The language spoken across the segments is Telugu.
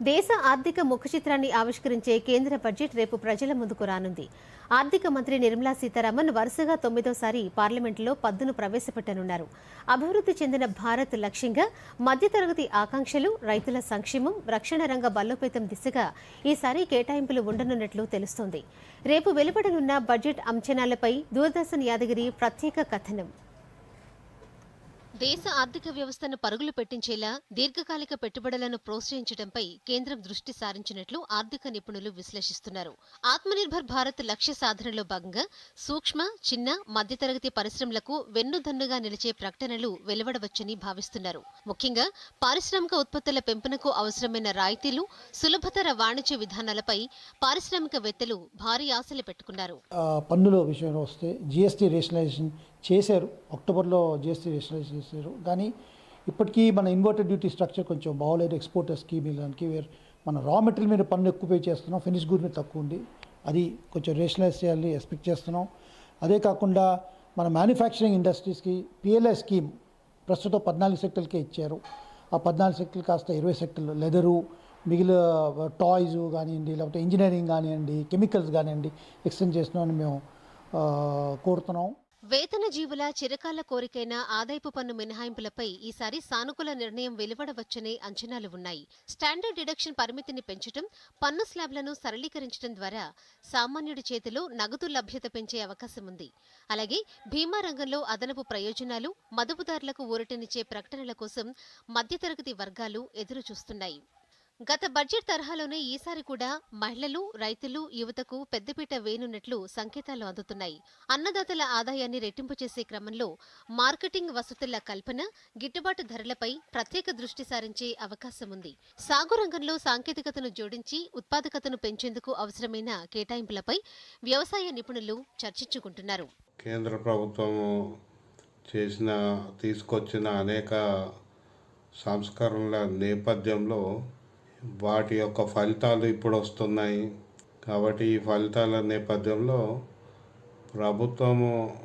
దేశ ఆర్థిక ముఖచిత్రాన్ని ఆవిష్కరించే కేంద్ర బడ్జెట్ రేపు ప్రజల ముందుకు రానుంది. ఆర్థిక మంత్రి నిర్మలా సీతారామన్ వరుసగా తొమ్మిదోసారి పార్లమెంటులో పద్దును ప్రవేశపెట్టనున్నారు. అభివృద్ధి చెందిన భారత్ లక్ష్యంగా మధ్యతరగతి ఆకాంక్షలు రైతుల సంక్షేమం రక్షణ రంగ బలోపేతం దిశగా ఈసారి కేటాయింపులు ఉండనున్నట్లు తెలుస్తోంది. రేపు వెలువడనున్న బడ్జెట్ అంచనాలపై దూరదర్శన్ యాదగిరి ప్రత్యేక కథనం. దేశ ఆర్థిక వ్యవస్థను పరుగులు పెట్టించేలా దీర్ఘకాలిక పెట్టుబడులను ప్రోత్సహించడంపై కేంద్రం దృష్టి సారించినట్లు ఆర్థిక నిపుణులు విశ్లేషిస్తున్నారు. ఆత్మనిర్భర్ భారత్ లక్ష్య సాధనలో భాగంగా సూక్ష్మ చిన్న మధ్యతరగతి పరిశ్రమలకు వెన్నుదన్నుగా నిలిచే ప్రకటనలు వెలువడవచ్చని భావిస్తున్నారు. ముఖ్యంగా పారిశ్రామిక ఉత్పత్తుల పెంపునకు అవసరమైన రాయితీలు సులభతర వాణిజ్య విధానాలపై పారిశ్రామికవేత్తలు భారీ ఆశలు పెట్టుకున్నారు. పన్నుల విషయంలో వస్తే జీఎస్టీ రేషనలైజేషన్ చేశారు. అక్టోబర్లో జీఎస్టీ రేషనలైజేషన్ చేశారు. కానీ ఇప్పటికీ మన ఇన్వర్టెడ్ డ్యూటీ స్ట్రక్చర్ కొంచెం బాగోలేదు. ఎక్స్పోర్టర్స్కి మిగలడానికి వేర్. మన రా మెటీరియల్ మీద పన్ను ఎక్కువ పే చేస్తున్నాం. ఫినిష్ గుడ్ మీద తక్కువ ఉంది. అది కొంచెం రేషనలైజ్ చేయాలి ఎక్స్పెక్ట్ చేస్తున్నాం. అదే కాకుండా మన మ్యానుఫ్యాక్చరింగ్ ఇండస్ట్రీస్కి పిఎల్ఐ స్కీమ్ ప్రస్తుతం పద్నాలుగు సెక్టర్లకే ఇచ్చారు. ఆ పద్నాలుగు సెక్టర్లు కాస్త ఇరవై సెక్టర్లు. లెదరు మిగిలిన టాయ్స్ కానివ్వండి లేకపోతే ఇంజనీరింగ్ కానివ్వండి కెమికల్స్ కానివ్వండి ఎక్స్టెండ్ చేస్తున్నామని మేము కోరుతున్నాం. వేతన జీవుల చిరకాల కోరికైన ఆదాయపు పన్ను మినహాయింపులపై ఈసారి సానుకూల నిర్ణయం వెలువడవచ్చనే అంచనాలు ఉన్నాయి. స్టాండర్డ్ డిడక్షన్ పరిమితిని పెంచడం పన్ను స్లాబ్లను సరళీకరించడం ద్వారా సామాన్యుడి చేతిలో నగదు లభ్యత పెంచే అవకాశం ఉంది అలాగే భీమా రంగంలో అదనపు ప్రయోజనాలు మదుపుదారులకు ఊరటనిచ్చే ప్రకటనల కోసం మధ్యతరగతి వర్గాలు ఎదురు చూస్తున్నాయి గత బడ్జెట్ తరహాలోనే ఈసారి కూడా మహిళలు రైతులు యువతకు పెద్దపీట వేనున్నట్లు సంకేతాలు అందుతున్నాయి. అన్నదాతల ఆదాయాన్ని రెట్టింపు చేసే క్రమంలో మార్కెటింగ్ వసతుల కల్పన గిట్టుబాటు ధరలపై ప్రత్యేక దృష్టి సారించే అవకాశం ఉంది. సాగు రంగంలో సాంకేతికతను జోడించి ఉత్పాదకతను పెంచేందుకు అవసరమైన కేటాయింపులపై వ్యవసాయ నిపుణులు చర్చించుకుంటున్నారు. కేంద్ర ప్రభుత్వం చేసిన తీసుకొచ్చిన అనేక సంస్కరణల నేపథ్యంలో వాటి యొక్క ఫలితాలు ఇప్పుడు వస్తున్నాయి. కాబట్టి ఈ ఫలితాల నేపథ్యంలో ప్రభుత్వము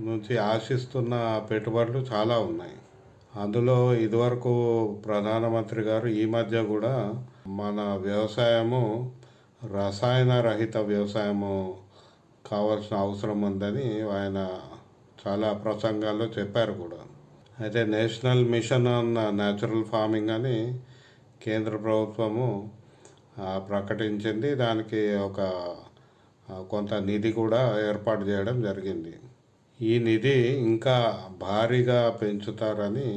నుంచి ఆశిస్తున్న పెట్టుబడులు చాలా ఉన్నాయి. అందులో ఇదివరకు ప్రధానమంత్రి గారు ఈ మధ్య కూడా మన వ్యవసాయము రసాయన రహిత వ్యవసాయము కావాల్సిన అవసరం ఉందని ఆయన చాలా ప్రసంగాల్లో చెప్పారు కూడా. అయితే national mission on natural farming అని కేంద్ర ప్రభుత్వము ప్రకటించింది. దానికి ఒక కొంత నిధి కూడా ఏర్పాటు చేయడం జరిగింది. ఈ నిధి ఇంకా భారీగా పెంచుతారని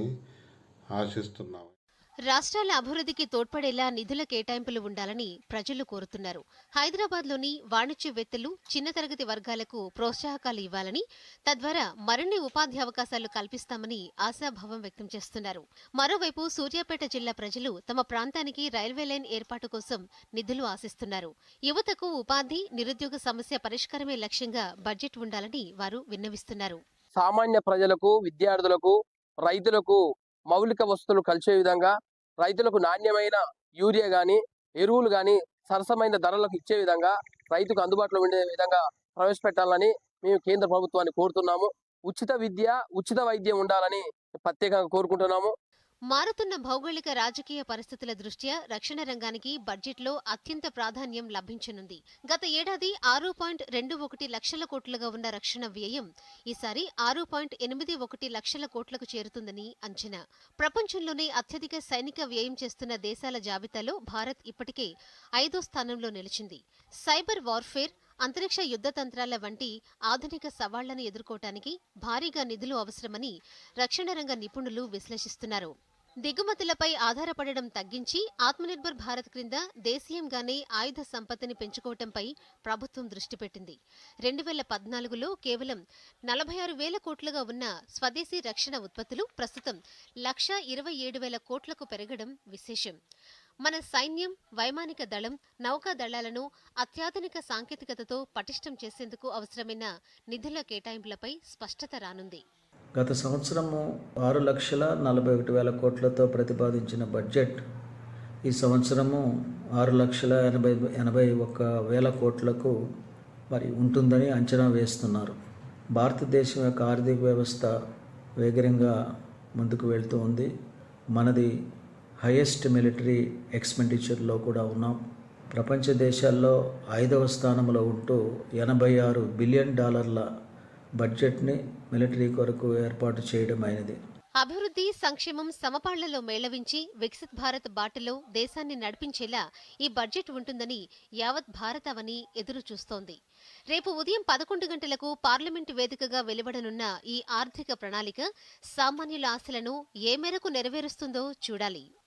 ఆశిస్తున్నాము. రాష్ట్రాల అభివృద్ధికి తోడ్పడేలా నిధుల కేటాయింపులు ఉండాలని ప్రజలు కోరుతున్నారు. హైదరాబాద్లోని వాణిజ్యవేత్తలు చిన్న తరగతి వర్గాలకు ప్రోత్సాహకాలు ఇవ్వాలని తద్వారా మరిన్ని ఉపాధి అవకాశాలు కల్పిస్తామని ఆశాభావం వ్యక్తం చేస్తున్నారు. మరోవైపు సూర్యాపేట జిల్లా ప్రజలు తమ ప్రాంతానికి రైల్వే లైన్ ఏర్పాటు కోసం నిధులు ఆశిస్తున్నారు. యువతకు ఉపాధి నిరుద్యోగ సమస్య పరిష్కారమే లక్ష్యంగా బడ్జెట్ ఉండాలని వారు విన్నవిస్తున్నారు. సామాన్య ప్రజలకు విద్యార్థులకు రైతులకు మౌలిక వస్తువులు కలిసే విధంగా రైతులకు నాణ్యమైన యూరియా కానీ ఎరువులు కానీ సరసమైన ధరలకు ఇచ్చే విధంగా రైతుకు అందుబాటులో ఉండే విధంగా ప్రవేశపెట్టాలని మేము కేంద్ర ప్రభుత్వాన్ని కోరుతున్నాము. ఉచిత విద్య ఉచిత వైద్యం ఉండాలని ప్రత్యేకంగా కోరుకుంటున్నాము. మారుతున్న భౌగోళిక రాజకీయ పరిస్థితుల దృష్ట్యా రక్షణ రంగానికి బడ్జెట్లో అత్యంత ప్రాధాన్యం లభించనుంది. గత ఏడాది ఆరు పాయింట్ రెండు ఒకటి లక్షల కోట్లుగా ఉన్న రక్షణ వ్యయం ఈసారి ఆరు పాయింట్ ఎనిమిది ఒకటి లక్షల కోట్లకు చేరుతుందని అంచనా. ప్రపంచంలోనే అత్యధిక సైనిక వ్యయం చేస్తున్న దేశాల జాబితాలో భారత్ ఇప్పటికే ఐదో స్థానంలో నిలిచింది. సైబర్ వార్ఫేర్ అంతరిక్ష యుద్ధ తంత్రాల వంటి ఆధునిక సవాళ్ళను ఎదుర్కోవటానికి భారీగా నిధులు అవసరమని రక్షణ రంగ నిపుణులు విశ్లేషిస్తున్నారు. దిగుమతులపై ఆధారపడడం తగ్గించి ఆత్మనిర్భర్ భారత్ క్రింద దేశీయంగానే ఆయుధ సంపత్తిని పెంచుకోవటంపై ప్రభుత్వం దృష్టి పెట్టింది. రెండు వేల పద్నాలుగులో కేవలం నలభై ఆరు వేల కోట్లుగా ఉన్న స్వదేశీ రక్షణ ఉత్పత్తులు ప్రస్తుతం లక్ష ఇరవై ఏడు వేల కోట్లకు పెరగడం విశేషం. మన సైన్యం వైమానిక దళం నౌకా దళాలను అత్యాధునిక సాంకేతికతతో పటిష్టం చేసేందుకు అవసరమైన నిధుల కేటాయింపులపై స్పష్టత రానుంది. గత సంవత్సరము ఆరు లక్షల నలభై ఒకటి వేల కోట్లతో ప్రతిపాదించిన బడ్జెట్ ఈ సంవత్సరము ఆరు లక్షల ఎనభై ఎనభై ఒక్క వేల కోట్లకు మరి ఉంటుందని అంచనా వేస్తున్నారు. భారతదేశం యొక్క ఆర్థిక వ్యవస్థ వేగరంగా ముందుకు వెళ్తూ ఉంది. మనది హైయెస్ట్ మిలిటరీ ఎక్స్పెండిచర్లో కూడా ఉన్నాం. ప్రపంచ దేశాల్లో ఐదవ స్థానంలో ఉంటూ ఎనభై ఆరు బిలియన్ డాలర్ల బడ్జెట్ని మిలిటరీ కొరకు ఏర్పాటు చేయడం అయినది. అభివృద్ధి సంక్షేమం సమపాళ్ళలో మేళవించి వికసిత్ భారత్ బాటలో దేశాన్ని నడిపించేలా ఈ బడ్జెట్ ఉంటుందని యావత్ భారతావని ఎదురు చూస్తోంది. రేపు ఉదయం పదకొండు గంటలకు పార్లమెంటు వేదికగా వెలువడనున్న ఈ ఆర్థిక ప్రణాళిక సామాన్యుల ఆశలను ఏ మేరకు నెరవేరుస్తుందో చూడాలి.